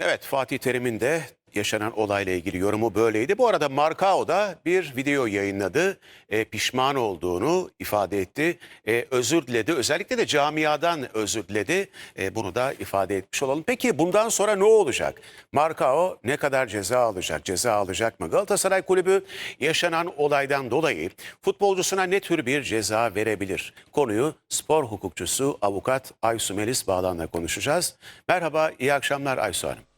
Evet Fatih Terim'in de yaşanan olayla ilgili yorumu böyleydi. Bu arada Markao da bir video yayınladı. E, pişman olduğunu ifade etti. E, özür diledi. Özellikle de camiadan özür diledi. E, bunu da ifade etmiş olalım. Peki bundan sonra ne olacak? Markao ne kadar ceza alacak? Ceza alacak mı? Galatasaray Kulübü yaşanan olaydan dolayı futbolcusuna ne tür bir ceza verebilir? Konuyu spor hukukçusu avukat Aysu Melis Bağlan'la konuşacağız. Merhaba, iyi akşamlar Aysu Hanım.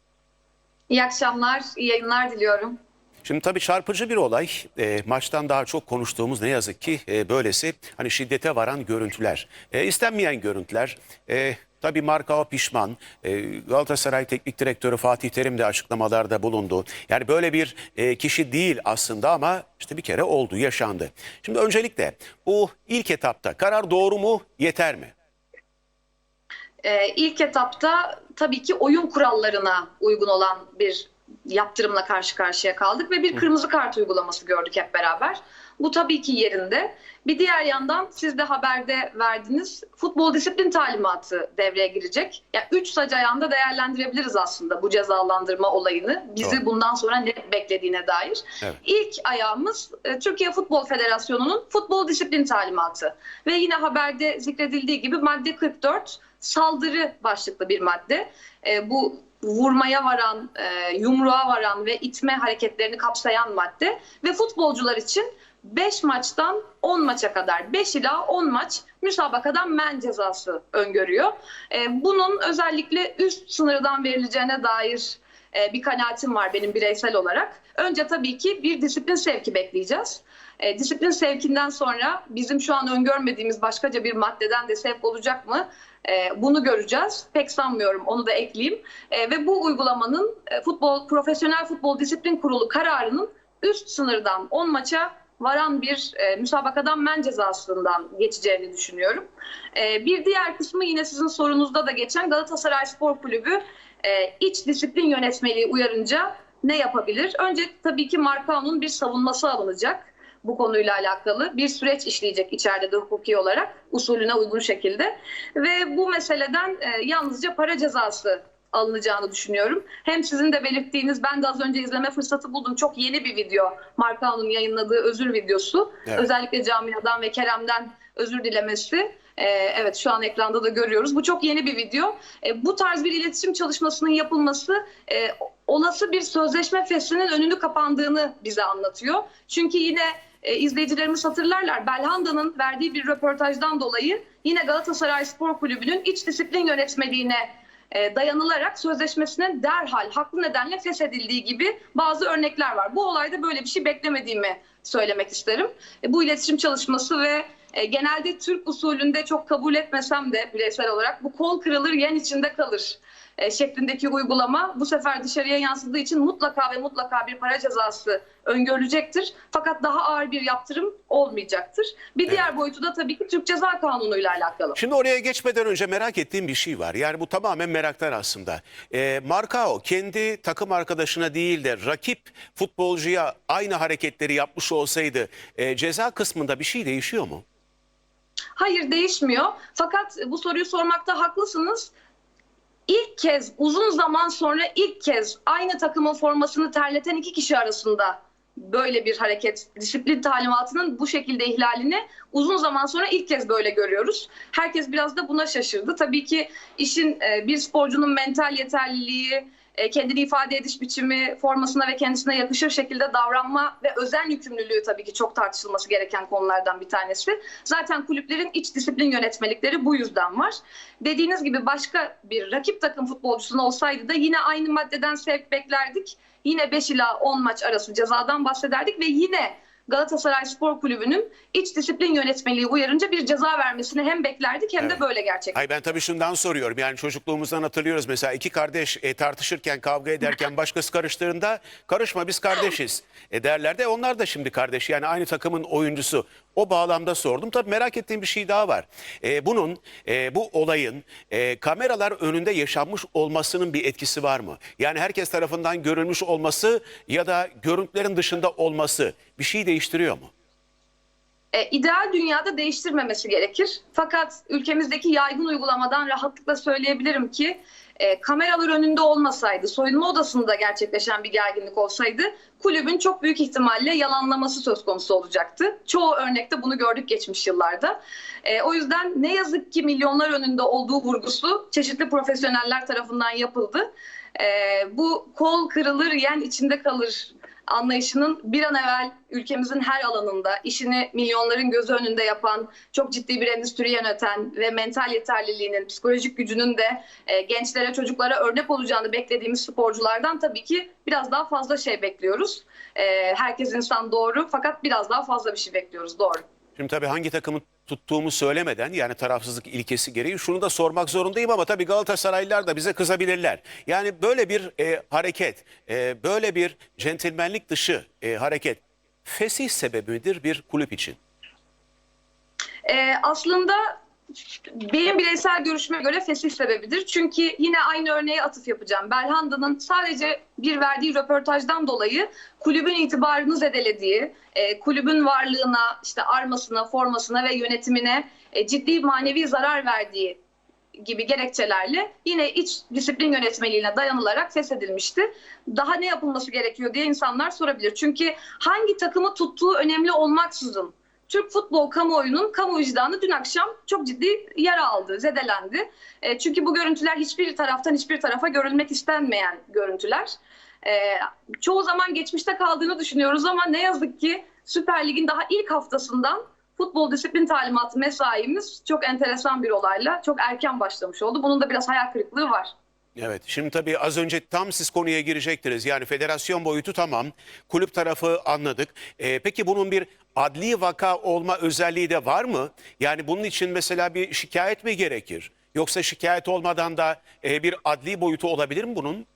İyi akşamlar, iyi yayınlar diliyorum. Şimdi tabii çarpıcı bir olay. E, maçtan daha çok konuştuğumuz ne yazık ki e, böylesi hani şiddete varan görüntüler. E, istenmeyen görüntüler. E, tabii Markao pişman. E, Galatasaray Teknik Direktörü Fatih Terim de açıklamalarda bulundu. Yani böyle bir e, kişi değil aslında ama işte bir kere oldu, yaşandı. Şimdi öncelikle bu ilk etapta karar doğru mu, yeter mi? Ee, ilk etapta tabii ki oyun kurallarına uygun olan bir yaptırımla karşı karşıya kaldık ve bir kırmızı kart uygulaması gördük hep beraber. Bu tabii ki yerinde. Bir diğer yandan siz de haberde verdiniz futbol disiplin talimatı devreye girecek. Ya üç sac ayağında değerlendirebiliriz aslında bu cezalandırma olayını. Bizi Doğru. bundan sonra ne beklediğine dair. Evet. İlk ayağımız e, Türkiye Futbol Federasyonu'nun futbol disiplin talimatı ve yine haberde zikredildiği gibi madde 44 saldırı başlıklı bir madde. E, bu vurmaya varan, e, yumruğa varan ve itme hareketlerini kapsayan madde ve futbolcular için 5 maçtan 10 maça kadar 5 ila 10 maç müsabakadan men cezası öngörüyor. E, bunun özellikle üst sınırdan verileceğine dair e, bir kanaatim var benim bireysel olarak. Önce tabii ki bir disiplin sevki bekleyeceğiz. E, disiplin sevkinden sonra bizim şu an öngörmediğimiz başkaca bir maddeden de sevk olacak mı? Bunu göreceğiz. Pek sanmıyorum onu da ekleyeyim. Ve bu uygulamanın futbol Profesyonel Futbol Disiplin Kurulu kararının üst sınırdan 10 maça varan bir e, müsabakadan men cezasından geçeceğini düşünüyorum. E, bir diğer kısmı yine sizin sorunuzda da geçen Galatasaray Spor Kulübü e, iç disiplin yönetmeliği uyarınca ne yapabilir? Önce tabii ki Markao'nun bir savunması alınacak bu konuyla alakalı. Bir süreç işleyecek içeride de hukuki olarak usulüne uygun şekilde. Ve bu meseleden e, yalnızca para cezası alınacağını düşünüyorum. Hem sizin de belirttiğiniz ben de az önce izleme fırsatı buldum. Çok yeni bir video Markao'nun yayınladığı özür videosu. Evet. Özellikle camiadan ve Kerem'den özür dilemesi. Ee, evet şu an ekranda da görüyoruz. Bu çok yeni bir video. Ee, bu tarz bir iletişim çalışmasının yapılması e, olası bir sözleşme feslinin önünü kapandığını bize anlatıyor. Çünkü yine e, izleyicilerimiz hatırlarlar Belhanda'nın verdiği bir röportajdan dolayı yine Galatasaray Spor Kulübü'nün iç disiplin yönetmeliğine e, dayanılarak sözleşmesinin derhal haklı nedenle feshedildiği gibi bazı örnekler var. Bu olayda böyle bir şey beklemediğimi söylemek isterim. E, bu iletişim çalışması ve e, genelde Türk usulünde çok kabul etmesem de bireysel olarak bu kol kırılır yen içinde kalır e, şeklindeki uygulama bu sefer dışarıya yansıdığı için mutlaka ve mutlaka bir para cezası öngörülecektir. Fakat daha ağır bir yaptırım olmayacaktır. Bir diğer boyutu da tabii ki Türk Ceza Kanunu ile alakalı. Şimdi oraya geçmeden önce merak ettiğim bir şey var. Yani bu tamamen meraktan aslında. E, Markao kendi takım arkadaşına değil de rakip futbolcuya aynı hareketleri yapmış olsaydı e, ceza kısmında bir şey değişiyor mu? Hayır değişmiyor. Fakat bu soruyu sormakta haklısınız. İlk kez uzun zaman sonra ilk kez aynı takımın formasını terleten iki kişi arasında böyle bir hareket disiplin talimatının bu şekilde ihlalini uzun zaman sonra ilk kez böyle görüyoruz. Herkes biraz da buna şaşırdı. Tabii ki işin e, bir sporcunun mental yeterliliği, e, kendini ifade ediş biçimi, formasına ve kendisine yakışır şekilde davranma ve özen yükümlülüğü tabii ki çok tartışılması gereken konulardan bir tanesi. Zaten kulüplerin iç disiplin yönetmelikleri bu yüzden var. Dediğiniz gibi başka bir rakip takım futbolcusuna olsaydı da yine aynı maddeden sevk beklerdik. Yine 5 ila 10 maç arası cezadan bahsederdik ve yine Galatasaray Spor Kulübü'nün iç disiplin yönetmeliği uyarınca bir ceza vermesini hem beklerdik hem Evet. de böyle gerçekleştirdik. Ay ben tabii şundan soruyorum. Yani çocukluğumuzdan hatırlıyoruz mesela iki kardeş e, tartışırken, kavga ederken başkası karıştığında karışma biz kardeşiz e, derler de onlar da şimdi kardeş yani aynı takımın oyuncusu. O bağlamda sordum. Tabii merak ettiğim bir şey daha var. E, bunun, e, bu olayın e, kameralar önünde yaşanmış olmasının bir etkisi var mı? Yani herkes tarafından görülmüş olması ya da görüntülerin dışında olması bir şey değiştiriyor mu? e, ideal dünyada değiştirmemesi gerekir. Fakat ülkemizdeki yaygın uygulamadan rahatlıkla söyleyebilirim ki e, kameralar önünde olmasaydı, soyunma odasında gerçekleşen bir gerginlik olsaydı kulübün çok büyük ihtimalle yalanlaması söz konusu olacaktı. Çoğu örnekte bunu gördük geçmiş yıllarda. E, o yüzden ne yazık ki milyonlar önünde olduğu vurgusu çeşitli profesyoneller tarafından yapıldı. E, bu kol kırılır, yen içinde kalır anlayışının bir an evvel ülkemizin her alanında işini milyonların gözü önünde yapan, çok ciddi bir endüstri yöneten ve mental yeterliliğinin, psikolojik gücünün de e, gençlere, çocuklara örnek olacağını beklediğimiz sporculardan tabii ki biraz daha fazla şey bekliyoruz. E, herkes insan doğru fakat biraz daha fazla bir şey bekliyoruz doğru. Şimdi tabii hangi takımı tuttuğumu söylemeden yani tarafsızlık ilkesi gereği şunu da sormak zorundayım ama tabii Galatasaraylılar da bize kızabilirler. Yani böyle bir e, hareket, e, böyle bir centilmenlik dışı e, hareket fesih sebebi midir bir kulüp için? Ee, aslında benim bireysel görüşüme göre fesih sebebidir. Çünkü yine aynı örneğe atıf yapacağım. Belhanda'nın sadece bir verdiği röportajdan dolayı kulübün itibarını zedelediği, e, kulübün varlığına, işte armasına, formasına ve yönetimine e, ciddi manevi zarar verdiği gibi gerekçelerle yine iç disiplin yönetmeliğine dayanılarak feshedilmişti. Daha ne yapılması gerekiyor diye insanlar sorabilir. Çünkü hangi takımı tuttuğu önemli olmaksızın Türk futbol kamuoyunun kamu vicdanı dün akşam çok ciddi yara aldı, zedelendi. E, çünkü bu görüntüler hiçbir taraftan hiçbir tarafa görülmek istenmeyen görüntüler. E, çoğu zaman geçmişte kaldığını düşünüyoruz ama ne yazık ki Süper Lig'in daha ilk haftasından futbol disiplin talimatı mesaimiz çok enteresan bir olayla çok erken başlamış oldu. Bunun da biraz hayal kırıklığı var. Evet şimdi tabii az önce tam siz konuya girecektiniz. Yani federasyon boyutu tamam, kulüp tarafı anladık. Ee, peki bunun bir adli vaka olma özelliği de var mı? Yani bunun için mesela bir şikayet mi gerekir? Yoksa şikayet olmadan da e, bir adli boyutu olabilir mi bunun?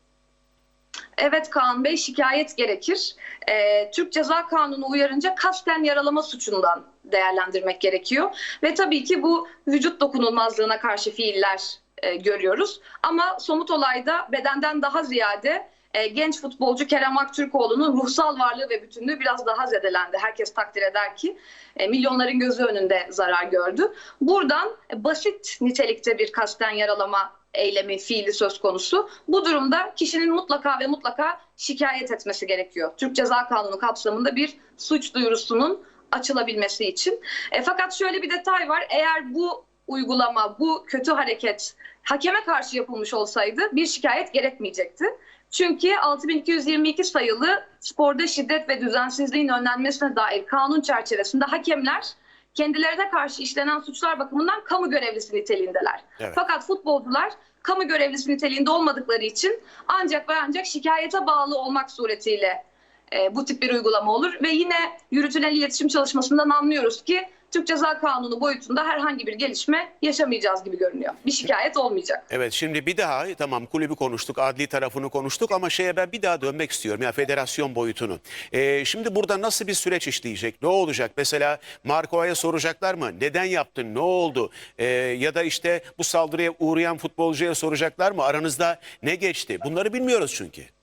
Evet Kaan Bey şikayet gerekir. Ee, Türk Ceza Kanunu uyarınca kasten yaralama suçundan değerlendirmek gerekiyor. Ve tabii ki bu vücut dokunulmazlığına karşı fiiller e, görüyoruz. Ama somut olayda bedenden daha ziyade e, genç futbolcu Kerem Aktürkoğlu'nun ruhsal varlığı ve bütünlüğü biraz daha zedelendi. Herkes takdir eder ki e, milyonların gözü önünde zarar gördü. Buradan e, basit nitelikte bir kasten yaralama eylemi, fiili söz konusu. Bu durumda kişinin mutlaka ve mutlaka şikayet etmesi gerekiyor. Türk Ceza Kanunu kapsamında bir suç duyurusunun açılabilmesi için. E, fakat şöyle bir detay var. Eğer bu uygulama, bu kötü hareket hakeme karşı yapılmış olsaydı bir şikayet gerekmeyecekti. Çünkü 6222 sayılı sporda şiddet ve düzensizliğin önlenmesine dair kanun çerçevesinde hakemler kendilerine karşı işlenen suçlar bakımından kamu görevlisi niteliğindeler. Evet. Fakat futbolcular kamu görevlisi niteliğinde olmadıkları için ancak ve ancak şikayete bağlı olmak suretiyle e, bu tip bir uygulama olur. Ve yine yürütülen iletişim çalışmasından anlıyoruz ki Türk Ceza Kanunu boyutunda herhangi bir gelişme yaşamayacağız gibi görünüyor. Bir şikayet olmayacak. Evet şimdi bir daha tamam kulübü konuştuk, adli tarafını konuştuk ama şeye ben bir daha dönmek istiyorum ya federasyon boyutunu. Ee, şimdi burada nasıl bir süreç işleyecek? Ne olacak? Mesela Marco'ya soracaklar mı? Neden yaptın? Ne oldu? Ee, ya da işte bu saldırıya uğrayan futbolcuya soracaklar mı? Aranızda ne geçti? Bunları bilmiyoruz çünkü.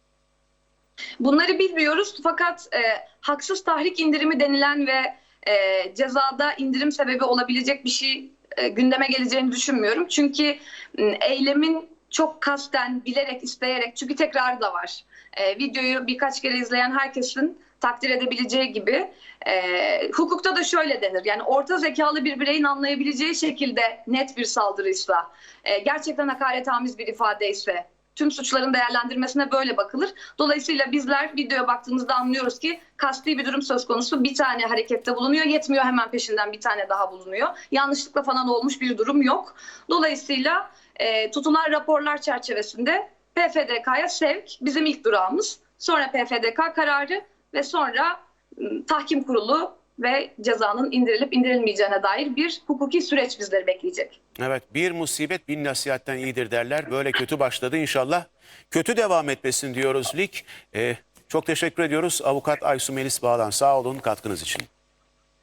Bunları bilmiyoruz fakat e, haksız tahrik indirimi denilen ve e, cezada indirim sebebi olabilecek bir şey e, gündeme geleceğini düşünmüyorum. Çünkü m, eylemin çok kasten, bilerek, isteyerek çünkü tekrarı da var. E, videoyu birkaç kere izleyen herkesin takdir edebileceği gibi e, hukukta da şöyle denir. Yani orta zekalı bir bireyin anlayabileceği şekilde net bir saldırıysa, e, gerçekten hakaretamiz bir ifade ise tüm suçların değerlendirmesine böyle bakılır. Dolayısıyla bizler videoya baktığımızda anlıyoruz ki kasti bir durum söz konusu. Bir tane harekette bulunuyor. Yetmiyor hemen peşinden bir tane daha bulunuyor. Yanlışlıkla falan olmuş bir durum yok. Dolayısıyla e, tutulan raporlar çerçevesinde PFDK'ya sevk bizim ilk durağımız. Sonra PFDK kararı ve sonra m, tahkim kurulu ve cezanın indirilip indirilmeyeceğine dair bir hukuki süreç bizleri bekleyecek. Evet bir musibet bin nasihatten iyidir derler. Böyle kötü başladı inşallah. Kötü devam etmesin diyoruz lig. Ee, çok teşekkür ediyoruz avukat Aysu Melis Bağlan. Sağ olun katkınız için.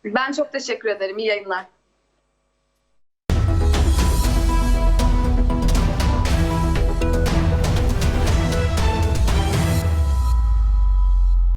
Ben çok teşekkür ederim. İyi yayınlar.